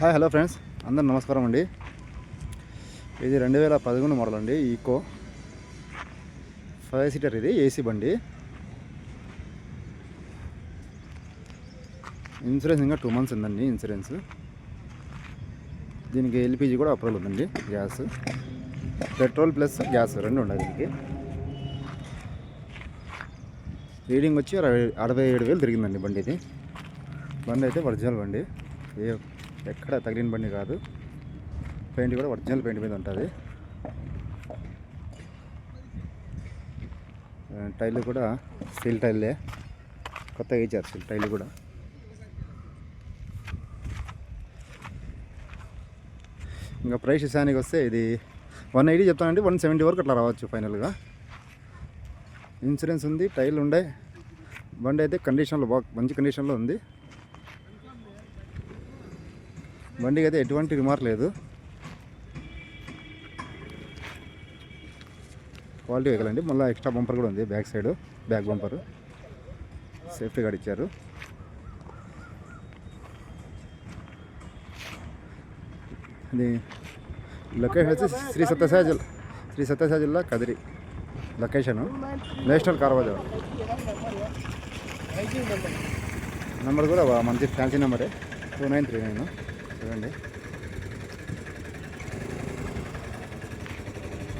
Hi hello friends. అందరు నమస్కారం అండి. ఇది రెండు వేల పదకొండు మోడల్ అండి ఈకో. ఫైవ్ సీటర్ ఇది ఏసీ బండి. ఇన్సూరెన్స్ ఇంకా టూ మంత్స్ ఉందండి ఇన్సూరెన్స్. దీనికి ఎల్పిజి కూడా అప్రూవల్ ఉందండి గ్యాస్. పెట్రోల్ ప్లస్ గ్యాస్ రెండు ఉండాలి దీనికి. రీడింగ్ వచ్చి అరవై అరవై ఏడు వేలు తిరిగిందండి బండి ఇది బండి అయితే ఒరిజినల్ బండి. ఏ ఎక్కడ తగిలిన బండి కాదు. పెయింట్ కూడా ఒరిజినల్ పెయింట్ మీద ఉంటుంది. టైల్ టైర్లు కూడా స్టీల్ టైర్లే కొత్తగా ఇచ్చారు స్టీల్ టైర్లు కూడా. ఇంకా ప్రైస్ విషయానికి వస్తే ఇది వన్ ఎయిటీ చెప్తానండి వన్ సెవెంటీ వరకు అట్లా రావచ్చు ఫైనల్గా. ఇన్సూరెన్స్ ఉంది టైర్లు ఉండే. బండి అయితే కండిషన్లో బాగా మంచి కండిషన్లో ఉంది. బండికి అయితే ఎటువంటి రిమార్క్ లేదు. క్వాలిటీ వెహికల్ అండి. మళ్ళీ ఎక్స్ట్రా బంపర్ కూడా ఉంది back side back bumper. Safety guard ఇచ్చారు. అది లొకేషన్ వచ్చి శ్రీ సత్యసాయి జిల్లా శ్రీ సత్యసాయి జిల్లా కదిరి లొకేషను. నేషనల్ కార్వాజా నెంబర్ కూడా మంచి ఫ్యాన్సీ నెంబరే. Two nine three nine. చూడండి.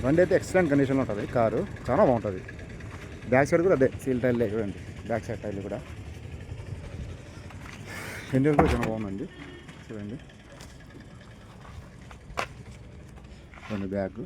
బండి అయితే ఎక్సలెంట్ కండిషన్లో ఉంటుంది కారు చాలా బాగుంటుంది. బ్యాక్ సైడ్ కూడా అదే సీల్ టైర్లే చూడండి బ్యాక్ సైడ్ టైర్లు కూడా. ఇండియన్ కూడా చాలా బాగుందండి చూడండి. రెండు బ్యాగ్